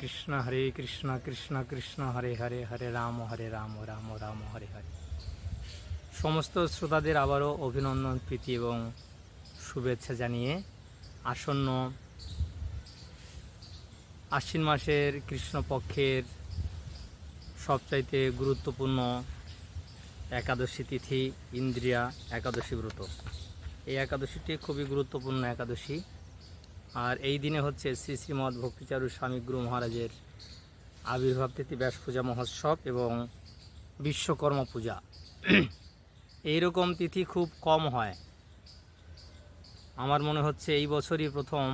কৃষ্ণ, হরে কৃষ্ণ কৃষ্ণ কৃষ্ণ, হরে হরে হরে রাম হরে রাম রাম রাম, হরে হরে। সমস্ত শ্রোতাদের আবারও অভিনন্দন, প্রীতি এবং শুভেচ্ছা জানিয়ে আসন্ন আশ্বিন মাসের কৃষ্ণপক্ষের সবচাইতে গুরুত্বপূর্ণ একাদশী তিথি ইন্দ্রিয়া একাদশী ব্রত। এই একাদশীটি খুবই গুরুত্বপূর্ণ একাদশী। আর এই দিনে হচ্ছে শ্রী শ্রীমৎ ভক্তিচারু স্বামী গুরু মহারাজের আবির্ভাব তিথি ব্যাস পূজা মহোৎসব এবং বিশ্বকর্মা পূজা। এইরকম তিথি খুব কম হয়। আমার মনে হচ্ছে এই বছরই প্রথম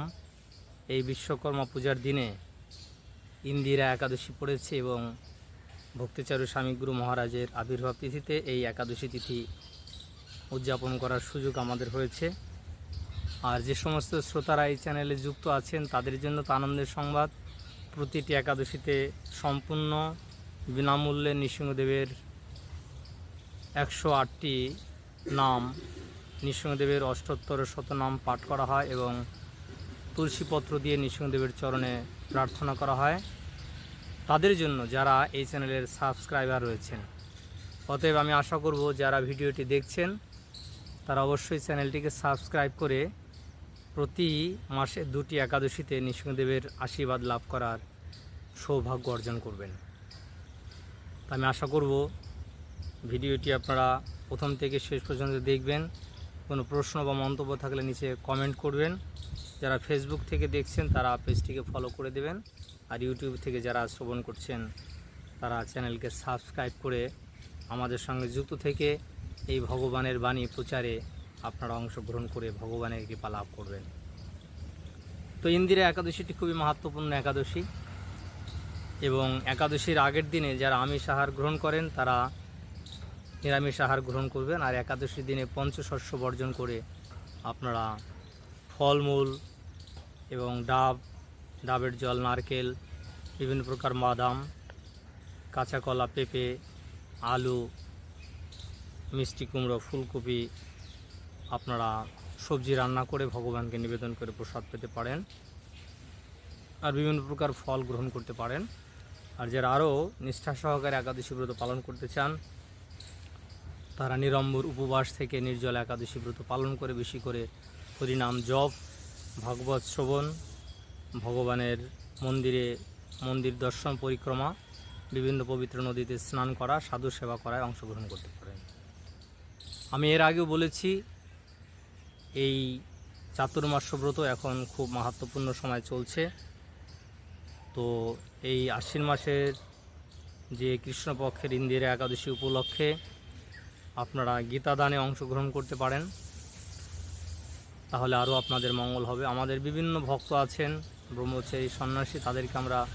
এই বিশ্বকর্মা পূজার দিনে ইন্দিরা একাদশী পড়েছে এবং ভক্তিচারু স্বামী গুরু মহারাজের আবির্ভাব তিথিতে এই একাদশী তিথি উদযাপন করার সুযোগ আমাদের হয়েছে। আর যে সমস্ত শ্রোতারা এই চ্যানেলে যুক্ত আছেন, তাদের জন্য তো আনন্দের সংবাদ। প্রতিটি একাদশীতে সম্পূর্ণ বিনামূল্যে নৃসিংহদেবের একশো আটটি নাম, নৃসিংহদেবের অষ্টোত্তর শতনাম পাঠ করা হয় এবং তুলসীপত্র দিয়ে নৃসিংহদেবের চরণে প্রার্থনা করা হয়। তাদের জন্য যারা এই চ্যানেলের সাবস্ক্রাইবার রয়েছেন। অতএব আমি আশা করব, যারা ভিডিওটি দেখছেন, তারা অবশ্যই চ্যানেলটিকে সাবস্ক্রাইব করে প্রতি মাসে দুটি একাদশীতে নৃসিংহদেবের আশীর্বাদ লাভ করার সৌভাগ্য অর্জন করবেন। আমি আশা করব ভিডিওটি আপনারা প্রথম থেকে শেষ পর্যন্ত দেখবেন। কোনো প্রশ্ন বা মন্তব্য থাকলে নিচে কমেন্ট করবেন। যারা ফেসবুক থেকে দেখছেন, তারা পেজটিকে ফলো করে দেবেন। আর ইউটিউব থেকে যারা শ্রবণ করছেন, তারা চ্যানেলকে সাবস্ক্রাইব করে আমাদের সঙ্গে যুক্ত থেকে এই ভগবানের বাণী প্রচারে আপনারা অংশগ্রহণ করে ভগবানের কৃপা লাভ করবেন। তো ইন্দিরা একাদশীটি খুবই মাহাত্মপূর্ণ একাদশী এবং একাদশীর আগের দিনে যারা আমিষ আহার গ্রহণ করেন, তারা নিরামিষ আহার গ্রহণ করবেন আর একাদশীর দিনে পঞ্চশস্য বর্জন করে আপনারা ফলমূল এবং ডাব, ডাবের জল, নারকেল, বিভিন্ন প্রকার বাদাম, কাঁচা কলা, পেঁপে, আলু, মিষ্টি কুমড়ো, ফুলকপি আপনারা সবজি রান্না করে ভগবানকে নিবেদন করে প্রসাদ পেতে পারেন। আর বিভিন্ন প্রকার ফল গ্রহণ করতে পারেন। আর যারা আরও নিষ্ঠা সহকারে একাদশী ব্রত পালন করতে চান, তারা নিরম্বর উপবাস থেকে নির্জল একাদশী ব্রত পালন করে বেশি করে হরিনাম জপ, ভাগবত শ্রবণ, ভগবানের মন্দিরে মন্দির দর্শন, পরিক্রমা, বিভিন্ন পবিত্র নদীতে স্নান করা, সাধু সেবা করায় অংশগ্রহণ করতে পারেন। আমি এর আগেও বলেছি এই চাতুর্মাস্য ব্রত এখন খুব মাহাত্মপূর্ণ সময় চলছে। তো এই আশ্বিন মাসের যে কৃষ্ণপক্ষের ইন্দিরা একাদশী উপলক্ষে আপনারা গীতাদানে অংশগ্রহণ করতে পারেন। তাহলে আরও আপনাদের মঙ্গল হবে। আমাদের বিভিন্ন ভক্ত আছেন, ব্রহ্মচারী, সন্ন্যাসী, তাদেরকে আমরা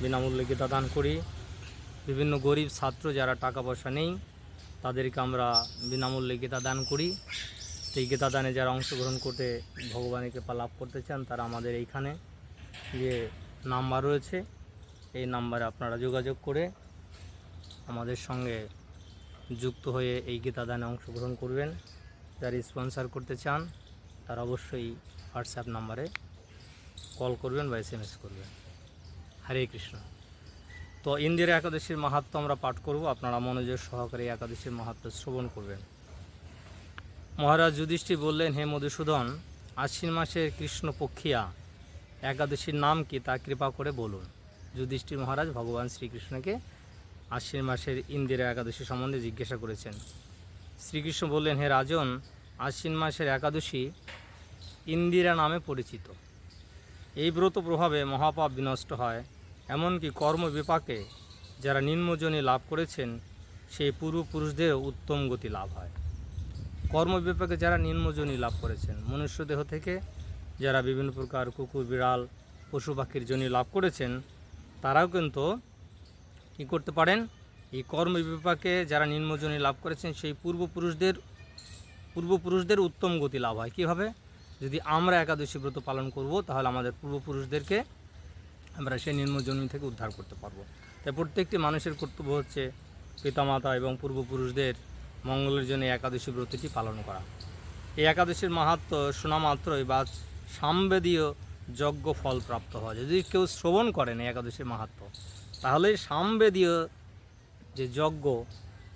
বিনামূল্যে গীতা দান করি। বিভিন্ন গরিব ছাত্র যারা টাকা পয়সা নেই, তাদেরকে আমরা বিনামূল্যে গীতা দান করি। সেই গীতা দানে যারা অংশগ্রহণ করতে ভগবানের কৃপা লাভ করতে চান, তারা আমাদের এইখানে যে নাম্বার রয়েছে, এই নাম্বারে আপনারা যোগাযোগ করে আমাদের সঙ্গে যুক্ত হয়ে এই গীতা দানে অংশগ্রহণ করবেন। যারা স্পন্সার করতে চান, তারা অবশ্যই হোয়াটসঅ্যাপ নাম্বারে কল করবেন বা এস এম এস করবেন। হরে কৃষ্ণ। তো ইন্দিরা একাদশীর মাহাত্ম আমরা পাঠ করব। আপনারা মনোযোগ সহকারে একাদশীর মাহাত্ম শ্রবণ করবেন। মহারাজ যুধিষ্ঠির বললেন, হে মধুসূদন, আশ্বিন মাসের কৃষ্ণপক্ষিয়া একাদশীর নাম কি তা কৃপা করে বলুন। যুধিষ্ঠির মহারাজ ভগবান শ্রীকৃষ্ণকে আশ্বিন মাসের ইন্দিরা একাদশী সম্বন্ধে জিজ্ঞাসা করেছেন। শ্রীকৃষ্ণ বললেন, হে রাজন, আশ্বিন মাসের একাদশী ইন্দিরা নামে পরিচিত। এই ব্রত প্রভাবে মহাপাপ বিনষ্ট হয়, এমনকি কর্মবিপাকে যারা নিম্নজনী লাভ করেছেন, সেই পূর্বপুরুষদেরও উত্তম গতি লাভ হয়। কর্মবিপাকে যারা নিম্নজনী লাভ করেছেন মনুষ্য দেহ থেকে যারা বিভিন্ন প্রকার কুকুর, বিড়াল, পশু পাখির জনি লাভ করেছেন, তারাও কিন্তু কী করতে পারেন? এই কর্ম বিপাকে যারা নিম্নজনী লাভ করেছেন, সেই পূর্বপুরুষদের পূর্বপুরুষদের উত্তম গতি লাভ হয়। কীভাবে? যদি আমরা একাদশী ব্রত পালন করব, তাহলে আমাদের পূর্বপুরুষদেরকে আমরা সেই নিম্নজনী থেকে উদ্ধার করতে পারব। তাই প্রত্যেকটি মানুষের কর্তব্য হচ্ছে পিতামাতা এবং পূর্বপুরুষদের মঙ্গলের জন্য একাদশী ব্রতটি পালন করা। এই একাদশীর মাহাত্ম শোনা মাত্রই বা সামবেদীয় যজ্ঞ ফল প্রাপ্ত হয়। যদি কেউ শ্রবণ করেন এই একাদশীর মাহাত্ম, তাহলে সামবেদীয় যে যজ্ঞ,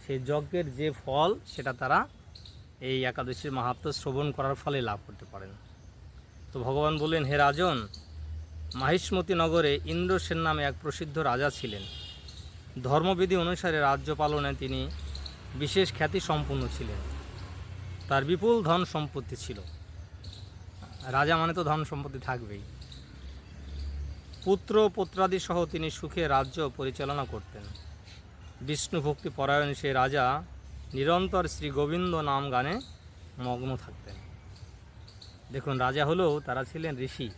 সেই যজ্ঞের যে ফল, সেটা তারা এই একাদশীর মাহাত্ম শ্রবণ করার ফলে লাভ করতে পারেন। তো ভগবান বললেন, হে রাজন, মাহিষ্মতি নগরে ইন্দ্রসেন নামে এক প্রসিদ্ধ রাজা ছিলেন। ধর্মবিধি অনুসারে রাজ্য পালনে তিনি বিশেষ খ্যাতি সম্পন্ন ছিলেন। তার বিপুল ধন সম্পত্তি ছিল। রাজা মানে তো ধন সম্পত্তি থাকবেই। পুত্র, পুত্রাদি সহ তিনি সুখে রাজ্য পরিচালনা করতেন। বিষ্ণু ভক্তি পরায়ণ সে রাজা নিরন্তর শ্রী গোবিন্দ নাম গানে মগ্ন থাকতেন। দেখুন, রাজা হলেও তারা ছিলেন ঋষি।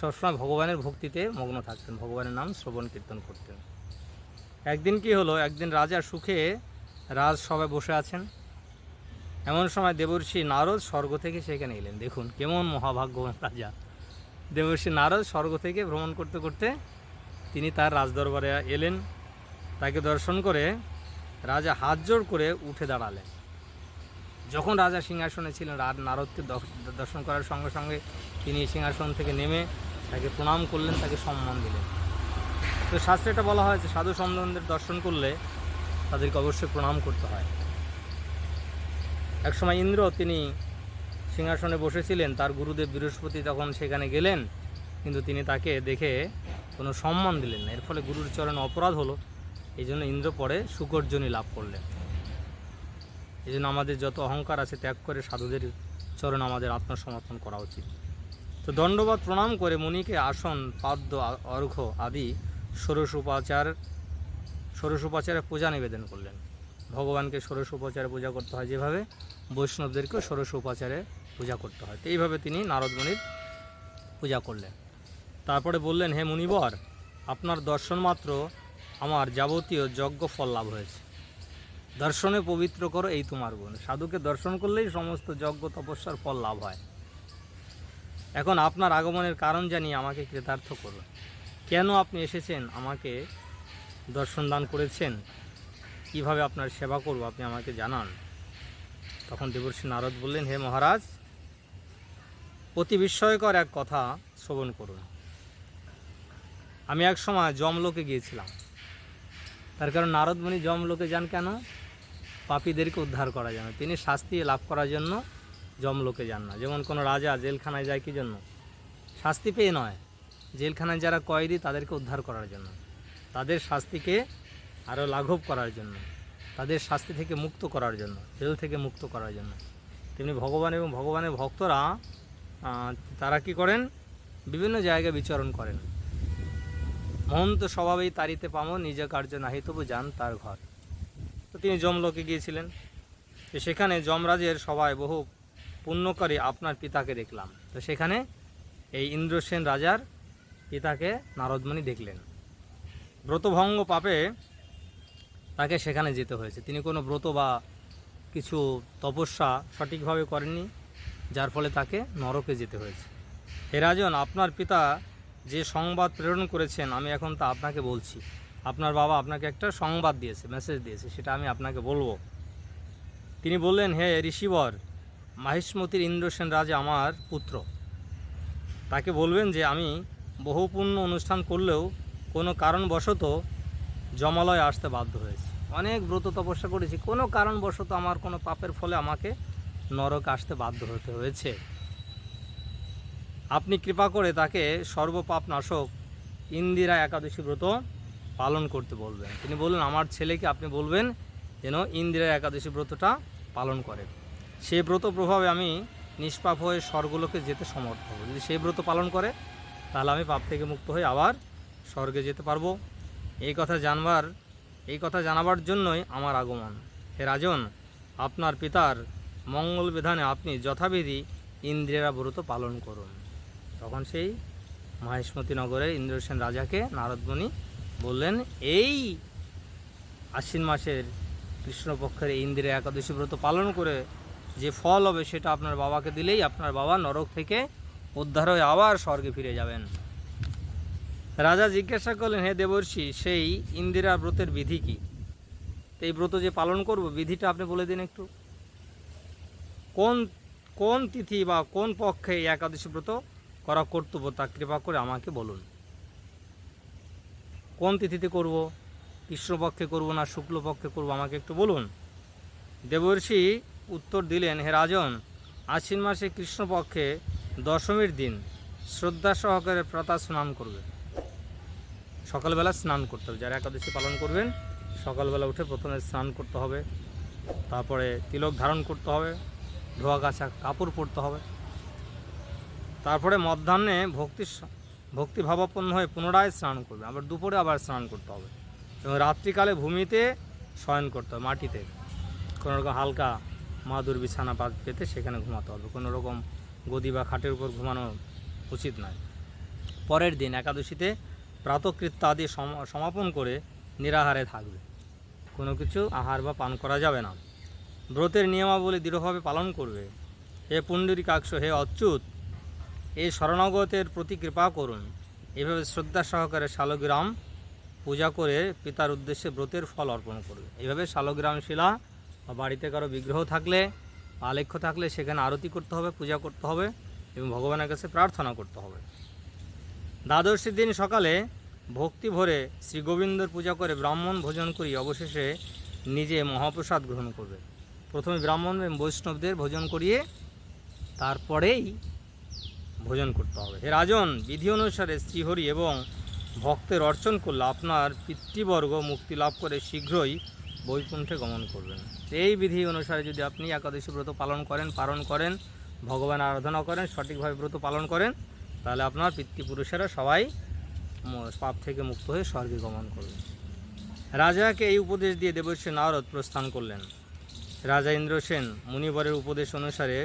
সবসময় ভগবানের ভক্তিতে মগ্ন থাকতেন। ভগবানের নাম শ্রবণ, কীর্তন করতেন। একদিন কি হলো? একদিন রাজা সুখে রাজসভায় বসে আছেন। এমন সময় দেবর্ষি নারদ স্বর্গ থেকে সেখানে এলেন। দেখুন, কেমন মহাভাগ্যবান রাজা। দেবর্ষি নারদ স্বর্গ থেকে ভ্রমণ করতে করতে তিনি তার রাজদরবারে এলেন। তাকে দর্শন করে রাজা হাত জোড় করে উঠে দাঁড়ালেন। যখন রাজা সিংহাসনে ছিলেন, রা- নারদকে দর্শন করার সঙ্গে সঙ্গে তিনি সিংহাসন থেকে নেমে তাকে প্রণাম করলেন, তাকে সম্মান দিলেন। তো শাস্ত্রে এটা বলা হয়েছে, সাধু সন্তানদের দর্শন করলে তাদেরকে অবশ্যই প্রণাম করতে হয়। একসময় ইন্দ্র তিনি সিংহাসনে বসেছিলেন, তার গুরুদেব বৃহস্পতি তখন সেখানে গেলেন, কিন্তু তিনি তাকে দেখে কোনো সম্মান দিলেন না। এর ফলে গুরুর চরণ অপরাধ হলো, এই জন্য ইন্দ্র পরে সুকর্জনী লাভ করলেন। এই জন্য আমাদের যত অহংকার আছে ত্যাগ করে সাধুদের চরণ আমাদের আত্মসমর্পণ করা উচিত। তো দণ্ডবাদ প্রণাম করে মুনিকে আসন, পাদ্য অর্ঘ্য আদি ষোড়শ উপাচার ষোড়শ উপাচারে পূজা নিবেদন করলেন। ভগবানকে ষোড়শ উপাচারে পূজা করতে হয় যেভাবে, বৈষ্ণবদেরকেও ষোড়শ উপাচারে পূজা করতে হয়। তো এইভাবে তিনি নারদমণির পূজা করলেন। তারপরে বললেন, হে মুনিবর, আপনার দর্শন মাত্র আমার যাবতীয় যজ্ঞ ফল লাভ হয়েছে। দর্শনে পবিত্র করো এই তোমার গুণ। সাধুকে দর্শন করলেই সমস্ত যজ্ঞ তপস্যার ফল লাভ হয়। এখন আপনার আগমনের কারণ জানিয়ে আমাকে কৃতার্থ করুন। কেন আপনি এসেছেন আমাকে দর্শন দান করেছেন, কীভাবে আপনার সেবা করব আপনি আমাকে জানান। তখন দেবর্ষী নারদ বললেন, হে মহারাজ, অতি বিস্ময়কর এক কথা শ্রবণ করুন। আমি এক সময় জমলোকে গিয়েছিলাম। তার কারণ নারদমণি জমলোকে যান কেন? পাপীদেরকে উদ্ধার করা জন্য তিনি শাস্তি লাভ করার জন্য জমলোকে যান না। যেমন কোনো রাজা জেলখানায় যায় কি জন্য? শাস্তি পেয়ে নয়। জেলখানায় যারা কয়েদি, তাদেরকে উদ্ধার করার জন্য। তাদের শাস্তিকে আরও লাঘব করার জন্য, তাদের শাস্তি থেকে মুক্ত করার জন্য, জেল থেকে মুক্ত করার জন্য। তেমনি ভগবান এবং ভগবানের ভক্তরা তারা কি করেন? বিভিন্ন জায়গায় বিচরণ করেন। মহন্ত স্বভাবেই তারিতে পামো নিজ কার্য নাহি তবু যান তার ঘর। তো তিনি যমলোকে গিয়েছিলেন। তো সেখানে যমরাজের সভায় বহু পুণ্যকারী আপনার পিতাকে দেখলাম। তো সেখানে এই ইন্দ্রসেন রাজার পিতাকে নারদমণি দেখলেন। ব্রতভঙ্গ পাপে তাকে সেখানে যেতে হয়েছে। তিনি কোনো ব্রত বা কিছু তপস্যা সঠিকভাবে করেননি, যার ফলে তাকে নরকে যেতে হয়েছে। হে রাজন, আপনার পিতা যে সংবাদ প্রেরণ করেছেন, আমি এখন তা আপনাকে বলছি। আপনার বাবা আপনাকে একটা সংবাদ দিয়েছে মেসেজ দিয়েছে, সেটা আমি আপনাকে বলব। তিনি বললেন, হে ঋষিবর, মাহিষ্মতির ইন্দ্রসেন রাজা আমার পুত্র। তাকে বলবেন যে, আমি বহুপূর্ণ অনুষ্ঠান করলেও কোনো কারণবশত জমালয় আসতে বাধ্য হয়েছি। অনেক ব্রত তপস্যা করেছি, কোনো কারণবশত আমার কোনো পাপের ফলে আমাকে নরক আসতে বাধ্য হতে হয়েছে। আপনি কৃপা করে তাকে সর্বপাপ নাশক ইন্দিরা একাদশী ব্রত পালন করতে বলবেন। তিনি বললেন, আমার ছেলেকে আপনি বলবেন যেন ইন্দিরা একাদশী ব্রতটা পালন করে সেই ব্রত প্রভাবে আমি নিষ্পাপ হয়ে স্বর্গলোকে যেতে সমর্থ হব। যদি সেই ব্রত পালন করে, তাহলে আমি পাপ থেকে মুক্ত হয়ে আবার স্বর্গে যেতে পারব। এই কথা জানবার, এই কথা জানাবার জন্যই আমার আগমন। হে রাজন, আপনার পিতার মঙ্গল বিধানে আপনি যথাবিধি ইন্দ্রিয়া ব্রত পালন করুন। তখন সেই মহেশমতি নগরের ইন্দ্রসেন রাজাকে নারদমণি বললেন, এই আশ্বিন মাসের কৃষ্ণপক্ষের ইন্দিরা একাদশী ব্রত পালন করে যে ফল হবে সেটা আপনার বাবাকে দিলেই আপনার বাবা নরক থেকে উদ্ধার হয়ে আবার স্বর্গে ফিরে যাবেন। রাজা জিজ্ঞাসা করলেন, হে দেবর্ষি, সেই ইন্দিরা ব্রতের বিধি কি? এই ব্রত যে পালন করব, বিধিটা আপনি বলে দিন একটু। কোন কোন তিথি বা কোন পক্ষে একাদশী ব্রত করা কর্তব্য, তা কৃপা করে আমাকে বলুন। কোন তিথিতে করব কৃষ্ণপক্ষে করব না শুক্লপক্ষে করব, আমাকে একটু বলুন। দেবর্ষি উত্তর দিলেন, হে রাজন, আশ্বিন মাসে কৃষ্ণপক্ষে দশমীর দিন শ্রদ্ধা সহকারে প্রাতা স্নান করবে। সকালবেলা স্নান করতে হবে। যারা একাদশী পালন করবেন, সকালবেলা উঠে প্রথমে স্নান করতে হবে। তারপরে তিলক ধারণ করতে হবে, ধোয়া কাছা কাপড় পরতে হবে। তারপরে মধ্যাহ্নে ভক্তি ভক্তি ভাবাপন্ন হয়ে পুনরায় স্নান করবে। আবার দুপুরে আবার স্নান করতে হবে এবং রাত্রিকালে ভূমিতে শয়ন করতে হবে, মাটিতে। কোনো রকম হালকা মাদুর বিছানা পাত পেতে সেখানে ঘুমাতে হবে। কোনো রকম গদি বা খাটের উপর ঘুমানো উচিত নয়। পরের দিন একাদশীতে প্রাতকৃত্য আদি সমাপন করে নিরাহারে থাকবে। কোনো কিছু আহার বা পান করা যাবে না। ব্রতের নিয়মাবলী দৃঢ়ভাবে পালন করবে। হে পুণ্ডরিকাক্ষ, হে অচ্যুত, এই শরণাগতের প্রতি কৃপা করুন। এভাবে শ্রদ্ধা সহকারে শালগ্রাম পূজা করে পিতার উদ্দেশ্যে ব্রতের ফল অর্পণ করবে। এভাবে শালগ্রাম শিলা বা বাড়িতে কারও বিগ্রহ থাকলে আলেখ্য থাকলে সেখানে আরতি করতে হবে, পূজা করতে হবে এবং ভগবানের কাছে প্রার্থনা করতে হবে। দ্বাদশী দিন সকালে ভক্তি ভরে শ্রী গোবিন্দর পূজা করে ব্রাহ্মণ ভোজন করি, অবশেষে নিজে মহাপ্রসাদ গ্রহণ করবে। প্রথমে ব্রাহ্মণ বৈষ্ণবদের ভোজন করিয়ে তারপরেই ভোজন করতে হবে। হে রাজন, বিধি অনুসারে শ্রীহরি এবং ভক্তের অর্চন করলে আপনার পিতৃবর্গ মুক্তি লাভ করে শীঘ্রই বৈকুণ্ঠে গমন করবেন। এই বিধি অনুসারে যদি আপনি একাদশী ব্রত পালন করেন পালন করেন, ভগবান আরাধনা করেন, সঠিকভাবে ব্রত পালন করেন তাহলে আপনার পিতৃপুরুষেরা সবাই পাপ থেকে মুক্ত হয়ে স্বর্গে গমন করবে রাজাকে এই উপদেশ দিয়ে দেবর্ষী নারদ প্রস্থান করলেন। রাজা ইন্দ্রসেন মুনিবরের উপদেশ অনুসারে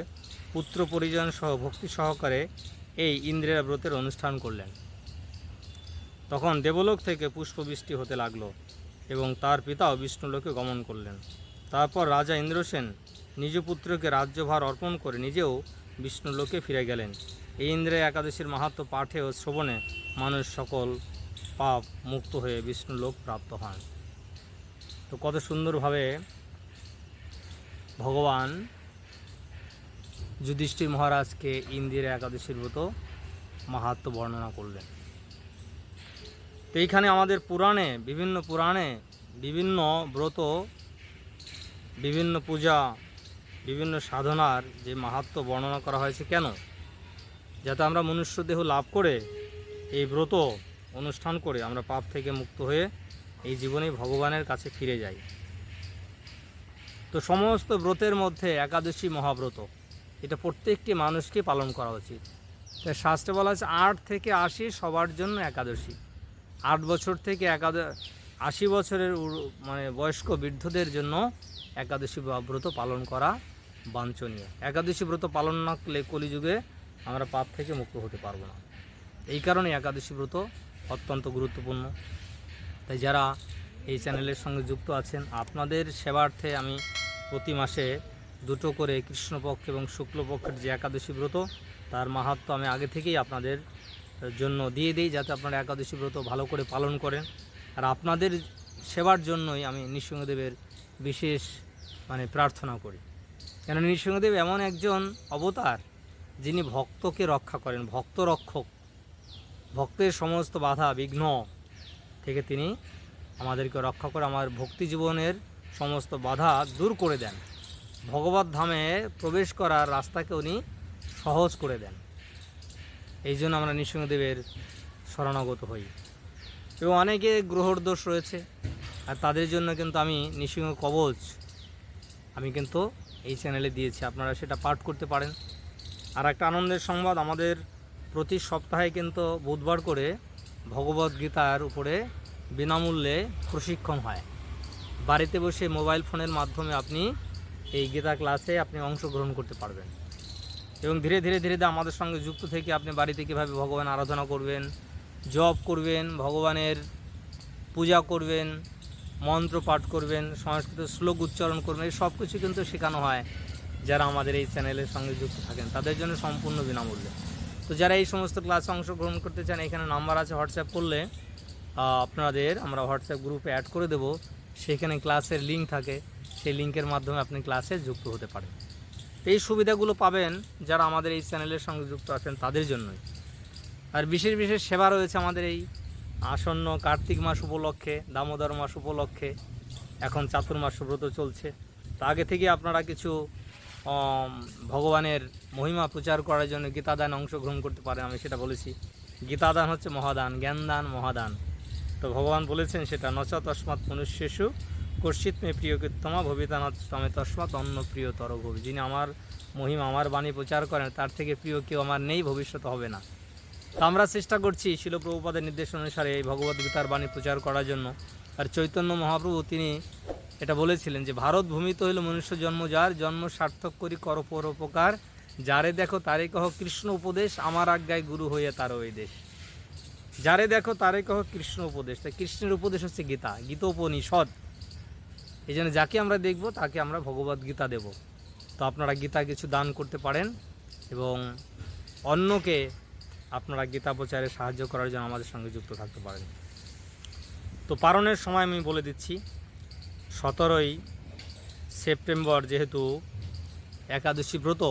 পুত্র পরিজন সহ ভক্তি সহকারে এই ইন্দ্রের ব্রতের অনুষ্ঠান করলেন। তখন দেবলোক থেকে পুষ্পবৃষ্টি হতে লাগল এবং তার পিতাও বিষ্ণুলোকে গমন করলেন। তারপর রাজা ইন্দ্রসেন নিজ পুত্রকে রাজ্যভার অর্পণ করে নিজেও বিষ্ণুলোকে ফিরে গেলেন। এই ইন্দ্রে একাদশীর মাহাত্ম পাঠে ও শ্রবণে মানুষ সকল পাপ মুক্ত হয়ে বিষ্ণুলোক প্রাপ্ত হন। তো কত সুন্দরভাবে ভগবান যুধিষ্ঠির মহারাজকে ইন্দিরা একাদশীর ব্রত মাহাত্ম বর্ণনা করলেন। তো এইখানে আমাদের পুরাণে, বিভিন্ন পুরাণে বিভিন্ন ব্রত, বিভিন্ন পূজা, বিভিন্ন সাধনার যে মাহাত্ম বর্ণনা করা হয়েছে কেন? যাতে আমরা মনুষ্য দেহ লাভ করে এই ব্রত অনুষ্ঠান করে আমরা পাপ থেকে মুক্ত হয়ে এই জীবনে ভগবানের কাছে ফিরে যাই। তো সমস্ত ব্রতের মধ্যে একাদশী মহাব্রত, এটা প্রত্যেকটি মানুষকে পালন করা উচিত। তাই শাস্ত্রে বলা আছে আট থেকে আশি সবার জন্য একাদশী। আট বছর থেকে একাদ, আশি বছরের মানে বয়স্ক বৃদ্ধদের জন্য একাদশী ব্রত পালন করা বাঞ্ছনীয়। একাদশী ব্রত পালন না করলে কলিযুগে আমরা পাপ থেকে মুক্ত হতে পারব না। এই কারণে একাদশী ব্রত অত্যন্ত গুরুত্বপূর্ণ। তাই যারা এই চ্যানেলের সঙ্গে যুক্ত আছেন, আপনাদের সেবার্থে আমি প্রতি মাসে দুটো করে কৃষ্ণপক্ষ এবং শুক্লপক্ষের যে একাদশী ব্রত, তার মাহাত্ম আমি আগে থেকেই আপনাদের জন্য দিয়ে দিই, যাতে আপনারা একাদশী ব্রত ভালো করে পালন করেন। আর আপনাদের সেবার জন্যই আমি নৃসিংহদেবের বিশেষ মানে প্রার্থনা করি। কেন নৃসিংহদেব এমন একজন অবতার যিনি ভক্তকে রক্ষা করেন ভক্ত রক্ষক ভক্তের সমস্ত বাধা বিঘ্ন থেকে তিনি আমাদেরকে রক্ষা করে আমার ভক্তি জীবনের সমস্ত বাধা দূর করে দেন। ভগবত ধামে প্রবেশ করার রাস্তাকে উনি সহজ করে দেন। এই জন্য আমরা নৃসিংহদেবের শরণাগত হই। এবং অনেকে গ্রহর দোষ রয়েছে, আর তাদের জন্য কিন্তু আমি নৃসিংহ কবচ আমি কিন্তু এই চ্যানেলে দিয়েছি। আপনারা সেটা পাঠ করতে পারেন। আর একটা আনন্দের সংবাদ, আমাদের প্রতি সপ্তাহে কিন্তু বুধবার করে ভগবদ গীতার উপরে বিনামূল্যে প্রশিক্ষণ হয়। বাড়িতে বসে মোবাইল ফোনের মাধ্যমে আপনি এই গীতা ক্লাসে আপনি অংশগ্রহণ করতে পারবেন। এবং ধীরে ধীরে ধীরে ধীরে আমাদের সঙ্গে যুক্ত থেকে আপনি বাড়িতে কীভাবে ভগবান আরাধনা করবেন, জপ করবেন, ভগবানের পূজা করবেন, মন্ত্র পাঠ করবেন, সংস্কৃত শ্লোক উচ্চারণ করবেন, এই সব কিছু কিন্তু শেখানো হয়। যারা আমাদের এই চ্যানেলের সঙ্গে যুক্ত থাকেন, তাদের জন্য সম্পূর্ণ বিনামূল্যে। তো যারা এই সমস্ত ক্লাসে অংশগ্রহণ করতে চান, এখানে নাম্বার আছে হোয়াটসঅ্যাপ করলে আপনাদের আমরা হোয়াটসঅ্যাপ গ্রুপে অ্যাড করে দেবো। সেখানে ক্লাসের লিঙ্ক থাকে। সেই লিঙ্কের মাধ্যমে আপনি ক্লাসে যুক্ত হতে পারেন। এই সুবিধাগুলো পাবেন যারা আমাদের এই চ্যানেলের সঙ্গে যুক্ত আছেন, তাদের জন্যই। আর বিশেষ বিশেষ সেবা রয়েছে আমাদের এই আসন্ন কার্তিক মাস উপলক্ষে, দামোদর মাস উপলক্ষে। এখন চাতুর্মাস ব্রত চলছে। তা আগে থেকে আপনারা কিছু ভগবানের মহিমা প্রচার করার জন্য গীতাদান অংশগ্রহণ করতে পারেন আমি সেটা বলেছি। গীতাদান হচ্ছে মহাদান, জ্ঞানদান, মহাদান। তো ভগবান বলেছেন সেটা, নচ তস্মাৎ মনুষ্যেষু, কর্ষিত মে প্রিয় কীর্তমা ভবিতানাথ তমে তস্মাৎ অন্য প্রিয় ভবি। যিনি আমার মহিমা, আমার বাণী প্রচার করেন, তার থেকে প্রিয় কেউ আমার নেই, ভবিষ্যতে হবে না। তো আমরা চেষ্টা করছি শিল প্রভুপাদের নির্দেশ অনুসারে এই ভগবদ্গীতার বাণী প্রচার করার জন্য। আর চৈতন্য মহাপ্রভু, তিনি এটা বলেছিলেন যে, ভারত ভূমিতে হইল মনুষ্য জন্ম যার, জন্ম সার্থক করি কর পরোপকার যারে দেখো তারে কহ কৃষ্ণ উপদেশ, আমার আজ্ঞায় গুরু হইয়া তার ওই দেশ। যারে দেখো তারে কহ কৃষ্ণ উপদেশ। তাই কৃষ্ণের উপদেশ হচ্ছে গীতা, গীতোপনিষদ। এই জন্য যাকে আমরা দেখব, তাকে আমরা ভগবদ গীতা দেব। তো আপনারা গীতা কিছু দান করতে পারেন এবং অন্যকে আপনারা গীতা প্রচারে সাহায্য করার জন্য আমাদের সঙ্গে যুক্ত থাকতে পারেন। তো পারণের সময় আমি বলে দিচ্ছি সতেরোই সেপ্টেম্বর যেহেতু একাদশী ব্রত,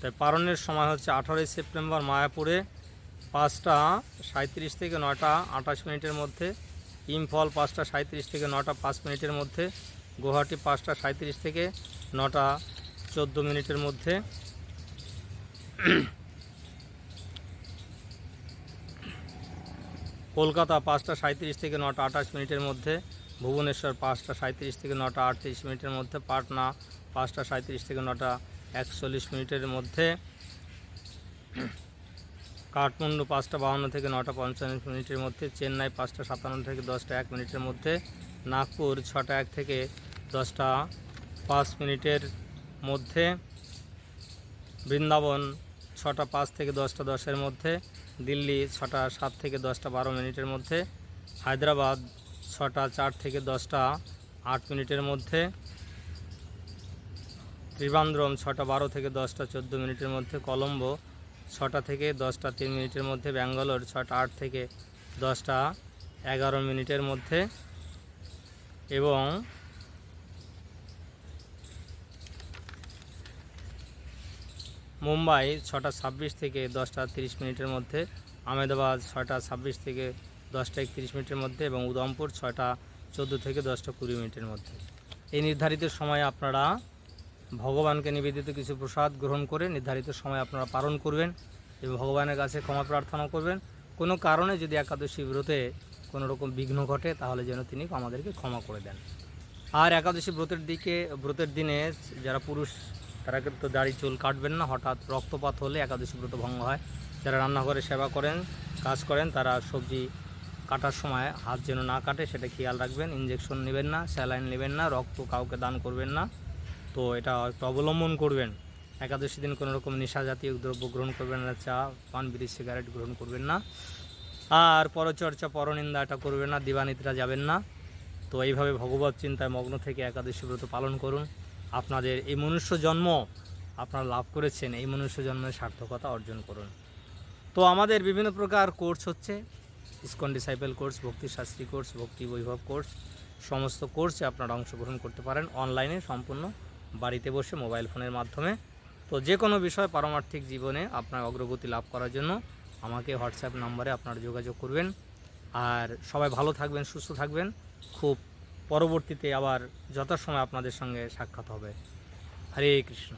তাই পারণের সময় হচ্ছে আঠারোই সেপ্টেম্বর মায়াপুরে পাঁচটা সাঁত্রিশ থেকে নটা আঠাশ মিনিটের মধ্যে, ইম্ফল পাঁচটা সাঁত্রিশ থেকে নটা পাঁচ মিনিটের মধ্যে, গুয়াহাটি পাঁচটা সাঁত্রিশ থেকে নটা চোদ্দ মিনিটের মধ্যে। কলকাতা পাঁচটা সাঁত্রিশ থেকে নটা আঠাশ মিনিটের মধ্যে ভুবনেশ্বর পাঁচটা সাঁত্রিশ থেকে নটা আটত্রিশ মিনিটের মধ্যে, পাটনা পাঁচটা সাঁত্রিশ থেকে নটা একচল্লিশ মিনিটের মধ্যে, কাঠমান্ডু পাঁচটা বাহান্ন থেকে নটা পঞ্চান্ন মিনিটের মধ্যে, চেন্নাই পাঁচটা সাতান্ন থেকে দশটা এক মিনিটের মধ্যে, নাগপুর ছটা এক থেকে দশটা পাঁচ মিনিটের মধ্যে, বৃন্দাবন ছটা পাঁচ থেকে দশটা দশের মধ্যে, দিল্লি ছটা সাত থেকে দশটা বারো মিনিটের মধ্যে, হায়দ্রাবাদ ছটা, চার থেকে দশটা, আট মিনিটের মধ্যে। ত্রিবান্দ্রম ছটা, বারো থেকে দশটা, চোদ্দ মিনিটের মধ্যে। কলম্বো ছটা থেকে দশটা, তিন মিনিটের মধ্যে। ব্যাঙ্গালোর ছটা, আট থেকে দশটা, এগারো মিনিটের মধ্যে। এবং মুম্বাই ছটা ছাব্বিশ থেকে দশটা তিরিশ মিনিটের মধ্যে। আহমেদাবাদ ছটা ছাব্বিশ থেকে দশটা একত্রিশ মিনিটের মধ্যে এবং উদমপুর ছয়টা চোদ্দ থেকে দশটা কুড়ি মিনিটের মধ্যে। এই নির্ধারিত সময়ে আপনারা ভগবানকে নিবেদিত কিছু প্রসাদ গ্রহণ করে নির্ধারিত সময় আপনারা পালন করবেন এবং ভগবানের কাছে ক্ষমা প্রার্থনা করবেন। কোনো কারণে যদি একাদশী ব্রতে কোনো রকম বিঘ্ন ঘটে, তাহলে যেন তিনি আমাদেরকে ক্ষমা করে দেন। আর একাদশী ব্রতের দিকে, ব্রতের দিনে যারা পুরুষ, তারা কিন্তু দাড়ি, চুল কাটবেন না। হঠাৎ রক্তপাত হলে একাদশী ব্রত ভঙ্গ হয়। যারা রান্নাঘরে সেবা করেন, কাজ করেন, তারা সবজি কাটার সময় হাত যেন না কাটে, সেটা খেয়াল রাখবেন। ইঞ্জেকশন নেবেন না, স্যালাইন নেবেন না, রক্ত কাউকে দান করবেন না। তো এটা একটু অবলম্বন করবেন। একাদশী দিন কোনো রকম নেশা জাতীয় দ্রব্য গ্রহণ করবেন না, চা, পান, বিড়ি, সিগারেট গ্রহণ করবেন না। আর পরচর্চা, পরনিন্দা এটা করবেন না, দিবানিদ্রা যাবেন না। তো এইভাবে ভগবত চিন্তায় মগ্ন থেকে একাদশী ব্রত পালন করুন। আপনাদের এই মনুষ্য জন্ম আপনারা লাভ করেছেন, এই মনুষ্য জন্মের সার্থকতা অর্জন করুন। তো আমাদের বিভিন্ন প্রকার কোর্স হচ্ছে। ইসকন ডিসাইপেল কোর্স, ভক্তি শাস্ত্রী কোর্স, ভক্তি বৈভব কোর্স, সমস্ত কোর্সে আপনারা অংশগ্রহণ করতে পারেন অনলাইনে সম্পূর্ণ বাড়িতে বসে মোবাইল ফোনের মাধ্যমে। তো যে কোনো বিষয় পারমার্থিক জীবনে আপনার অগ্রগতি লাভ করার জন্য আমাকে হোয়াটসঅ্যাপ নম্বরে আপনারা যোগাযোগ করবেন। আর সবাই ভালো থাকবেন, সুস্থ থাকবেন। খুব পরবর্তীতে আবার যথাসময় আপনাদের সঙ্গে সাক্ষাৎ হবে। হরে কৃষ্ণ।